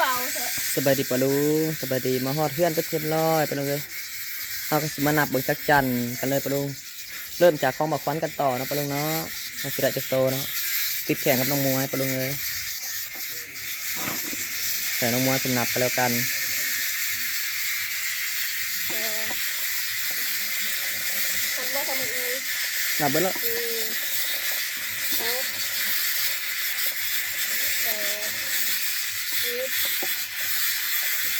เบาเถอะสบายดีปะลูสบายดีมาฮอดเพื่อนก็เทียบร้อยปะลุงเลยเอาก็สิมานับเบิ่งจักจันกันเลยปะลุงเริ่มจากของบักควันกันต่อเนาะปะลุงเนาะมาสิได้จะโตเนาะติดแข่งกับน้องมวยปะลุงเลยแต่น้องมวยเป็นนับไปแล้วกันเออทำได้ทำอีกนับเบิ่งแล้ว สี่หกแปด สิบสิบ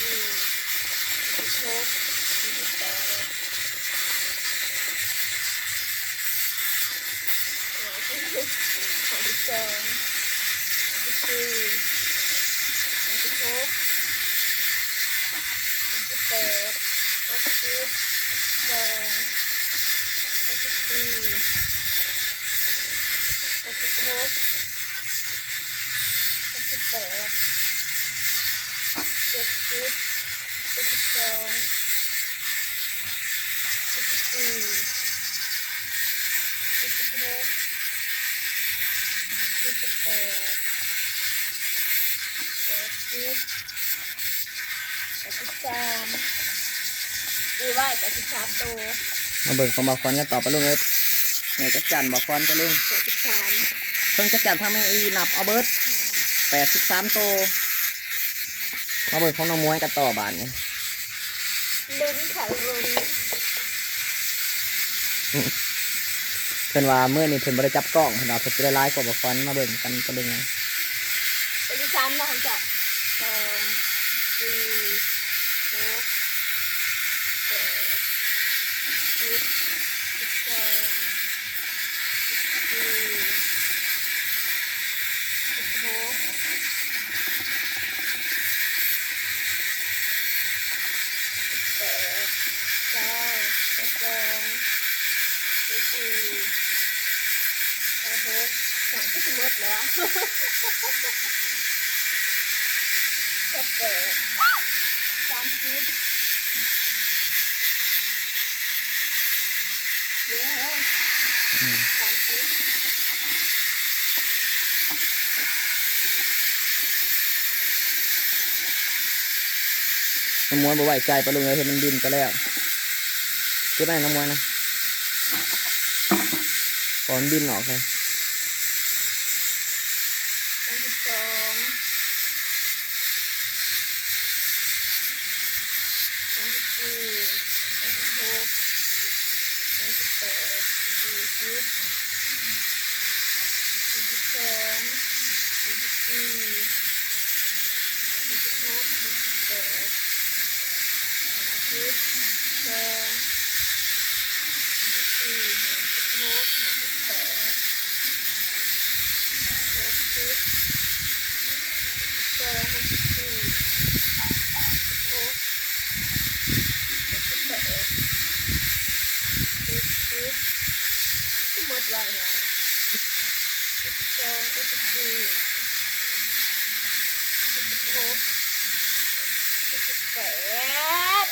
ส อง สิบสองสิบสี่สิบหกสิบแปดสิบห้าสิบสองห้าสิบสาสิบหกห้าสิบแปดหกสิบหกสิบสองหกสิบสี่หกสิบหกหกสิบแปดสิบสามดีว่าแปดสิบสามตัวมาเบิ่งของบักควันกันต่อปลุงเลยเนี่ยจักจันบักควันปะลุงแปดสิบสามเพิ่งจักจันทำให้อีนับเอาเบิร์ดแปดสิบสามโตวมาเบิ่งของน้องมวยกันต่อบานเนี่ย ลุ้นค่ะลุ้นเพิ่นว่าเมื่อนี้เพิ่นบ่ได้จับกล้องเพิ่นว่าเพิ่นสิได้ไลฟ์กว่าบักควันมาเบิ่งกันก็เป็นไงแปดสิบสามนะผมจะสองสี่หกแปดสิบสิบสองสิบสี่สิบหกสิบแปดเก้าสิบสองสิบสี่สิบหก สามสิบหมดแล้วสิบแปดสามสิบเดี๋ยวอืมสามสิบน้ำมวยบ่ไว้ใจปะลุงเลยเห็นมันบินไปแล้วเก็บไว้น้ำมวยนะพอมันบินออกเลย สามสิบสอง สา สิบสี่สิบหกสิบแปด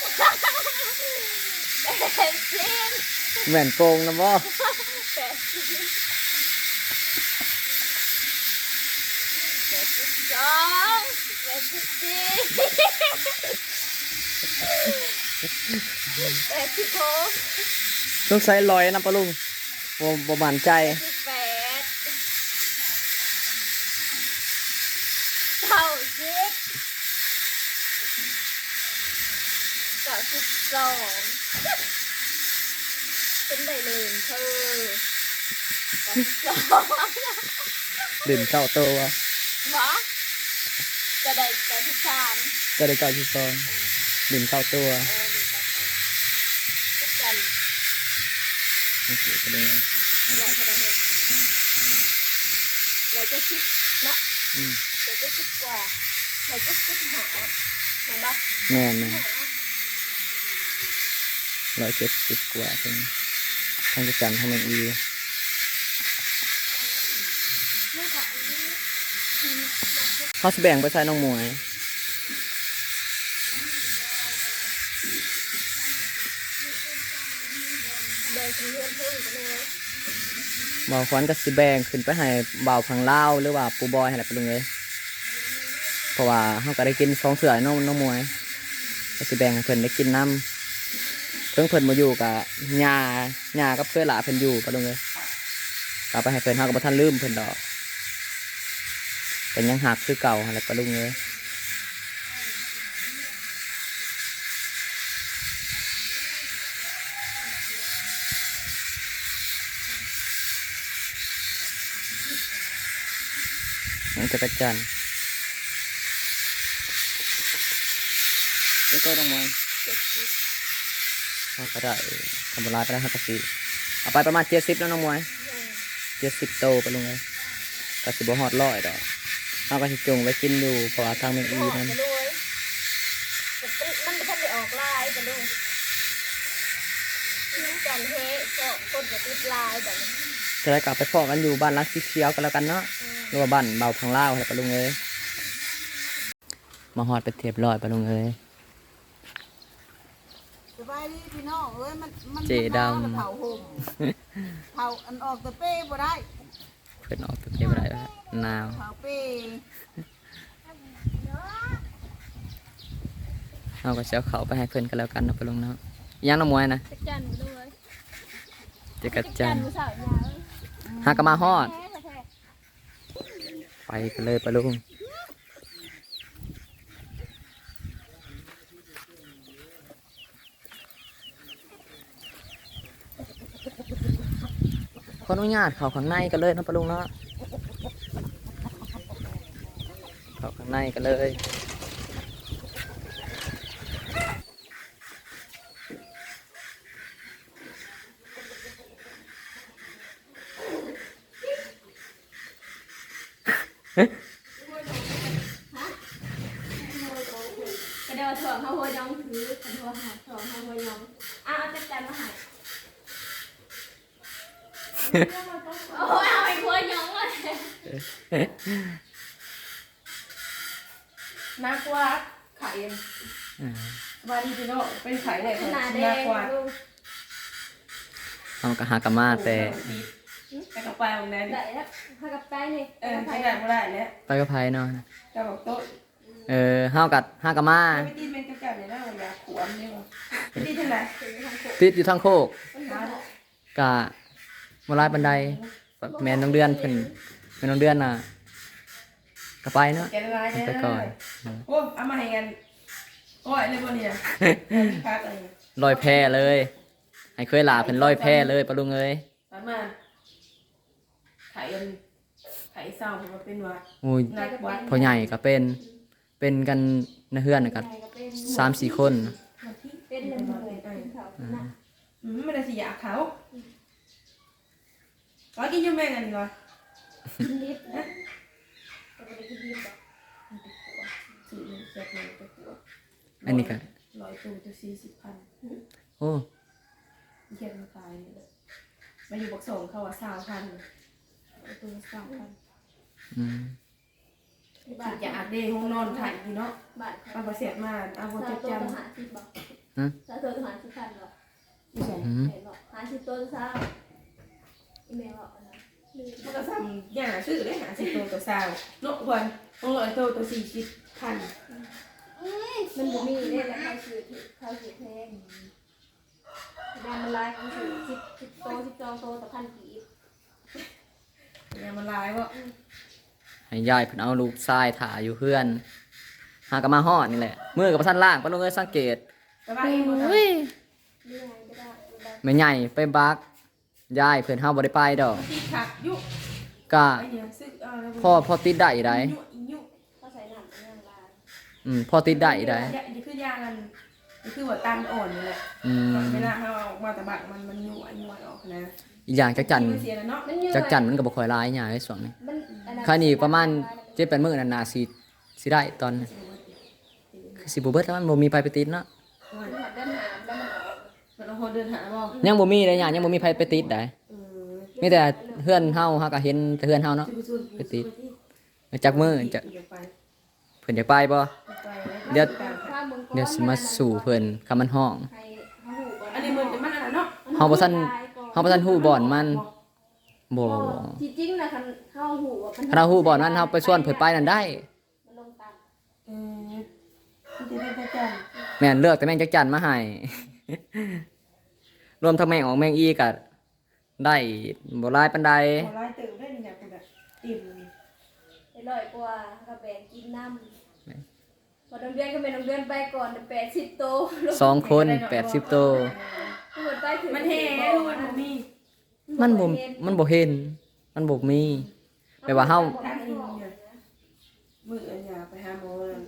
แปดสิบแหวนโกงนะบ่แปดสิบแปดสิบสองแปดสิบสี่แปดสิบหกต้องใช้ลอยนะปะลุงบ่บ่มั่นใจสิบแปดเก้าสิบเก้า สิบสองเป็นได้เลยเธอเก้าสิบสองดื่มเก้าตัวหมอจะได้เก้าสิบสามก็ได้เก้าสิบสองดื่มเก้าตัวเออหนึ่งเก้าสองทุกกันโอเคก็ได้หลายเท่าไหร่เราจะคิดเนาะอืมเราจะคิดกว่าเราจะคิดหาเห็นปะแม่นแม่นหา ร้อยเจ็ดสิบกว่าเพิ่นทางจักจันทางเมืองอีไม่งวีเขาสิแบ่งไปใช้น้องมวยบ่าวขวัญก็สิแบ่งขึ้นไปให้บ่าวพังเล่าหรือว่าปูบอยให้แหละไปลุงเลยเพราะว่าเขาก็ได้กินสองเสือน้องน้องมวยก็สิแบ่งให้เพิ่นได้กินน้ำ พิ่งเพิ่นมาอยู่กับยาหญ้ากับเพื่อหลาเพิ่นอยู่ไปลุงเลยก็เอาไปให้เพิ่นเขาก็บ่ทันลืมเพิ่นดอกแต่ยังหักคือเก่าหั่นแหละลงเลยน้องจักรจันทร์แล้วก็น้องมวย เจ็ดสิบเขาก็ได้ทำบุญร้ายไปแล้วห้าสิบเอาไปประมาณเจ็ดสิบแล้วน้องมวยแม่เจ็ดสิบโตไปลงเลยก็สิบหอดร้อยดอกเอาก็สิจงไว้กินอยู่เพราะว่าทางเมืองหอีอดนั้นไปด้วยมันไม่ทันได้ออกลายกันด้วยทิ้งกันเฮก็คนจะติดลายแบบนี้จะได้กลับไปพอกันอยู่บ้านรักสีเขียวกันแล้วกันเนาะอืมหรือว่าบ้านเบาพังเล่าวอะไรไปลงเลยมาหอดไปเทียบร้อยไปลงเลยสบาย ดีพี่น้องเอ้ยมันมันเจดำ มันหนาวแล้วเผาห่มเผาอันออกแต่เป้บ่ได้เพื่อนออกไปเทียบอะไรวะหนาวเผาเป้เอาก็เช้าเขาไปให้เพื่อนกันแล้วกันเนาะไปลงเนาะยังน้องมวยนะจักจันด้วยเจะกัดจันมือสาวยาวหากนมาฮอด แท้แท้ไปกันเลยไปลุง ออนุญาตเขาข้างในกันเลยนะปะลุงเนาะเขาข้างในกันเลยกระเดาถ่วงเขาหัวยองถือกระเดาหาถ่วงเขาหัวยองอะเอาจักจันมาใหาย โอ้ยเอาไปหัวยองเลยนักกว่าไข่อ่าว่าดีพี่น้องเป็นไข่ไหนขนาดแดนักงกว่าดูเอากระหากะมาแต่แต่กับปลาของนั้นได้แล้วพากับใจนี่เออใช้ได้บ่ได้แล้วไปกับไพเนาะจะบอกโต๊ะเออเฮากัดหากะมาไม่ตีเป็นกระจับเลยนะเวลาขวมเนี่ยว่ะไม่ตีเท่าไหร่ติดอยู่ทางโคกหากะ มาลายบันไดแม่น้องเดือนเพิ่นแม่น้องเดือนน่ะก็ไปเนาะ แกละลายไปก่อน โอ้เอามาให้กันโอ้ยเลยบ่เนี่ยพักอะไรลอยแพเลย ให้เคยหลาเป็นลอยแพเลยปะลุงเอ้ยประมาณไข่กันไข่เศร้าผมว่าเป็นหวัดโอ้ยนักวัดพ่อใหญ่ก็เป็น เป็นกันในเฮือนน่ะก็สามสี่คน เป็นเลยเลยเป็นเขาหนักอืมไม่ได้สิอยากเขา ร้อยกินยังแม่งอันนี้วะกินลิฟต์นะแต่ไม่ได้กินลิฟต์หรอกสี่หนึ่งเจ็ดหนึ่งตัวตัวอันนี้ก็ร้อยตัวจะสี่สิบพันโอ้เทียบมันตายเลยมาอยู่บอกส่งเขาว่าสาวพันร้อยตัวสาวพันอืมบ้านอยากเดห้องนอนถ่ายอยู่เนาะบ้านเอาไปเสียมาเอาไปสาจัวดตัวจำต้องหาสิบบอกฮะสาวตัวต้องหาสิบพันหรอกอยู่ใส่อืมเห็นบอกหาสิบตัวสาว อีเมลบอกนะลืมมันก็ซ้ำอย่างชื่อได้หาสิบตัวตัวสาวเนาะวันห้องร้อยตัวตัวสี่สิบพันมันบ่มีเนี่แหละเขาซื้อที่เขาซื้อแพงแบรนด์มันไลฟ์เขาซื้อสิบสิบโตสิบจองโตต่อพันกีบอย่ามาลายวะให้ยายเพิ่นเอาลูกทรายถ่าอยู่เพื่อน หากะมาฮอดนี่แหละมือกับท่านล่างปะลุงเอ้ยสังเกตแต่ว่าเองหมดเฮ้ยไม่ใหญ่ไปบัก ยายเพิ่นเฮาบ่ได้ไปดอกที่ขักยุก็ไอเนี่ยซื้อเอาแล้วพ่อพ่อติดได้ได้ยุอียุเขาใส่น้ำเป็นน้ำลายอืมพ่อติดได้ได้นี่คือยางอันนี่คือหัวตันอ่อนนี่แหละอืมเวลาเขาออกมาแต่บักมันมันยุ่ยยุ่ยออกนะอีกอย่างจักจันเสียแล้วเนาะมันเยอะจักจันมันก็บ่ค่อยร้ายหยังไอ้ส่วนนี้มันอันนั้นค่านี้ประมาณ7-8มื้อนั่นน่าสิสิได้ตอนคือสิบ่เบิดแล้วมันบ่มีไปไปติดเนาะ มันหัดด้านหา งแล้วมันออกมมันเอาคนเดินหาบ่ยังบ่มีเลยหยังยังบ่มีไผไปติดได้เออมีแต่เฮือนเฮาเฮาก็เห็นแต่เฮือนเฮาเนาะชื่อชื่อไปติด จักมือจะเดี๋ยวไปเพิ่นอยากไปบ่ ไปแล้วเดี๋ยวถ้ามึงเดี๋ยวสิมาสู่เพิ่นคำมันห้องให้เขาหูก่อนอันนี้มันมันอะไรเนาะเฮาบ่ทันเฮาบ่ทันฮู้บ่อนมันบ่จริงๆนะคันเข้าหูว่ามันถ้าเราฮู้บ่อนมันเฮาไปส่วนเพิ่นไปนั่นได้ มันลงตามเออที่จะได้พระจันทร์แม่นเลือกแต่แม่งจักจันมาให้ รวมทั้งแม่งออกแม่งอีก็ได้บ่หลายปานใดขอไล่เติมได้นี่เนี่ยคุณแบบติ่มไอ้ร้อยกว่าก็แบ่งกินน้ำพอน้องเดือนก็เป็นน้องเดือนไปก่อนแปดสิบโตสองคน80โตวทุกคนไปถึงมันแห่ลูกมันบ่มีมันบ่มันบ่เห็น มันบ่มีแปลว่าเฮาทักนี่เนี่ยมืออันยาไปหาหมอวัน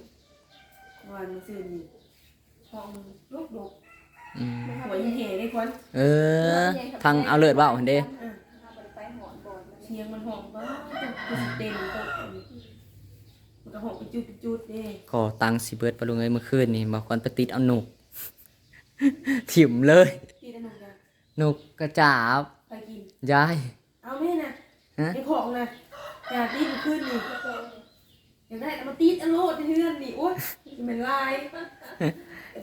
วันมื้อซื่อนี่ห้องลูกลูก อืมหัวยิงเหได้ควันเออ ทางเอาเลิศเว้าหั่นเด้ไปหอนก่อนเสียงมันห้องบ้าจะเต็มโต๊ะมันก็ห้องไปจุดไปจุดเด้ขอตังค์สิเบิดปะลุงเอ้ยเมื่อคืนนี่บ่ควรไปติดเอาหนุกถิ่มเลยที่ได้หนุ่มกันหนุกกระจาบไปกินยาย เอาแม่น่ะฮะไอ้ของน่ะอยากตีมันขึ้นนี่อยากได้เอามาตีดอโลดในเฮือนนี่โอ๊ยมันเป็นลาย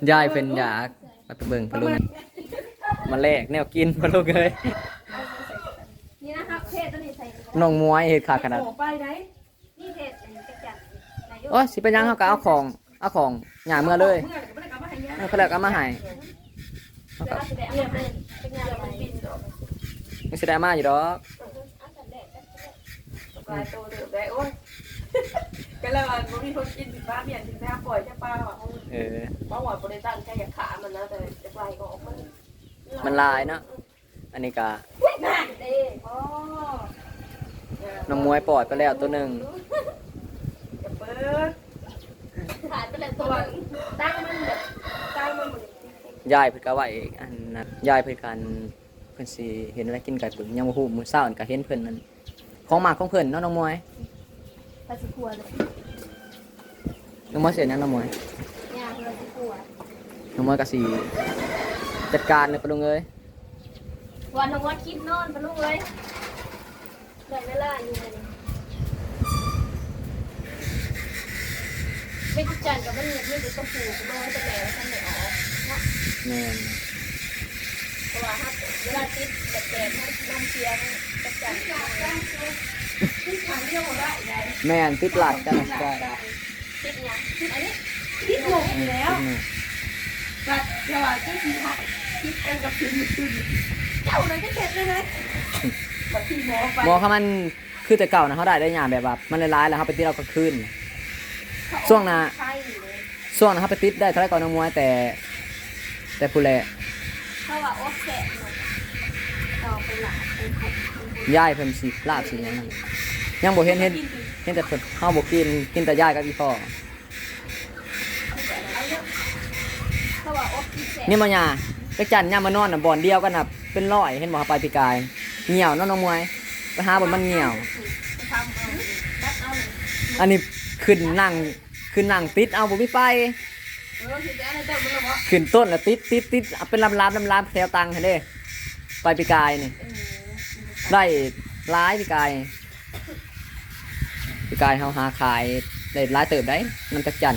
ยายเป็นอยาก มาไปเบิ่งปะลุงมาแลกแนวกินปะลุงเอ้ยนี่นะครับเพศตัวนี้ใส่น้องมวยเฮ็ดขาดขนาดโอ้ไปไหนนี่เพศอันนี้กระจัดนายกโอ้ยสิเป็นหยังเฮาก็เอาของเอาของหย่าเมื่อเลยเมื่อไหร่ก็ไม่ได้กลับมาให้ยาเออเขาแล้วก็เอามาให้เดี๋ยวเราจะได้เอาไปเป็นงานอะไรไม่สิได้มาอยู่ดอกเอาสันแดดกันปลายโตเดือดได้โอ๊ยก็แล้วมันบ่มีคนกินสิป้าเมียนสิแม่ปล่อยแค่ป้าว่ะ เออเมื่อวานบ่ได้ตั้งใจอยากขามันนะแต่จะไปก็ออกมันมันลายเนาะ อันนี้ก็น่าเด้พ่อน้องมวยปล่อยไปแล้วตัวหนึงจะเปิดขาดไปเลยเพตัวราะว่านึงตั้งมันแบบตั้งมันเหมือนยายเพิ่นก็ไว้อันนั้นยายเพิ่นกันเพิ่นสิเห็นอะไรกินไก่ตุ๋นยังบ่ฮู้มื้อเช้านี่ก็เห็นเพิ่นนั่นของมากของเพิ่นเนาะน้องมวย ปลาสิขัวเลย น้องมวยเสร็จยังน้องมวย ย่างปลาสิขัว น้องมวยก็สิจัดการเลยปะลุงเอ้ยวันทั้งวันคิดนอนปะลูกเลยได้เวลาอยู่เลยไม่จุจันกับมันเนี่ยไม่ดูกระปูกมันจะแหลวทำไหนออกแม่นเพราะว่าถ้าเวลาติดแบบแดดให้น้ำเชียร์กระจันที่ทางเรียกว่าได้ไงแม่นติดหลักจังได้ติดเนี่ยติดอันนี้ที่ลงอยู่แล้ว อืมแต่เดี๋ยวจะที่ทักคิดกันกับพิมพ์ขึ้นเจ้าเลยก็เจ็บเลยนะแบบที่หมอไปหมอเขามันคือแต่เก่านะเขาได้ได้ยามแบบว่ามันร้ายๆแล้วเขาไปติดเอาก็คืนช่วงน่ะใช่เลยช่วงนั้นเขาไปติดได้เท่าไหรก่อนน้องมวยแต่ แต่ผู้แลถ้าว่าโอ๊ตแกะหน่อยเอาไปหลาย่ายเพิ่นสิลาบสิหยังนั่นยังบ่เห็นเห็นเห็นแต่เพิ่นเฮาบ่กินกินแต่ย่ายกับอีพ่อ ถ้าว่าโอ๊ตที่แกะ นี่มาหยาไปจันยามมานอนน่ะบ่อนเดียวกันน่ะเป็นร้อยเห็นบ่ครับไปปีกายเหี่ยวเนาะน้องมวยไปหาบ่อนมันเหี่ยว อันนี้ขึ้นนั่งขึ้นนั่งติดเอาบ่มีไฟเออคือจะอะไรเติมมันหรอวะขึ้นต้นแล้วติดติดติดเอาเป็นลำลามลำลามแถวตังให้เด้ไปปีกายนี่ได้ร้ายปีกายปีกายเฮาหาขายได้หลายเติบได้น้ำจักจัน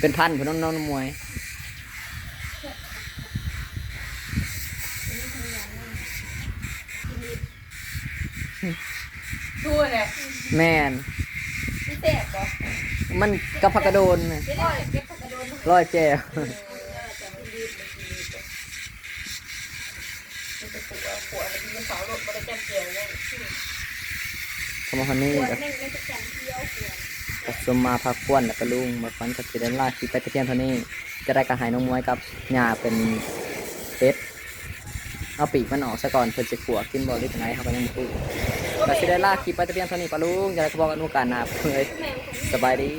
เป็นพันพุ่นน้องน้องมวย ดูเนี่ยแม่นที่แตกบ่มันกับผักกระโดนน่ะเดี๋ยวเก็บผักกระโดนร้อยแก้วขวดมันเสารถมันจะเกี่ยวเนี่ยสมหันนี้ขวดกับแม่งไม่จะจันเที่ยวขวด กับสมมาพักควนแล้วก็ลุงมาฟันกับสิเดนล่าคิดไปแต่เพียงเท่านี้ จะได้กระหายน้องมวยกับหญ้าเป็นเป็ดเอาปีกมันออกซะก่อนเพื่อจะขัวกินบ่หรือจังไงเขาก็ยังบ่พูด แต่สิได้ลาคลิปไปแต่เพียงเท่านี้ปะลุงจะได้บอกกันโอกาสหน้าเพื่อนแม่งสบายดี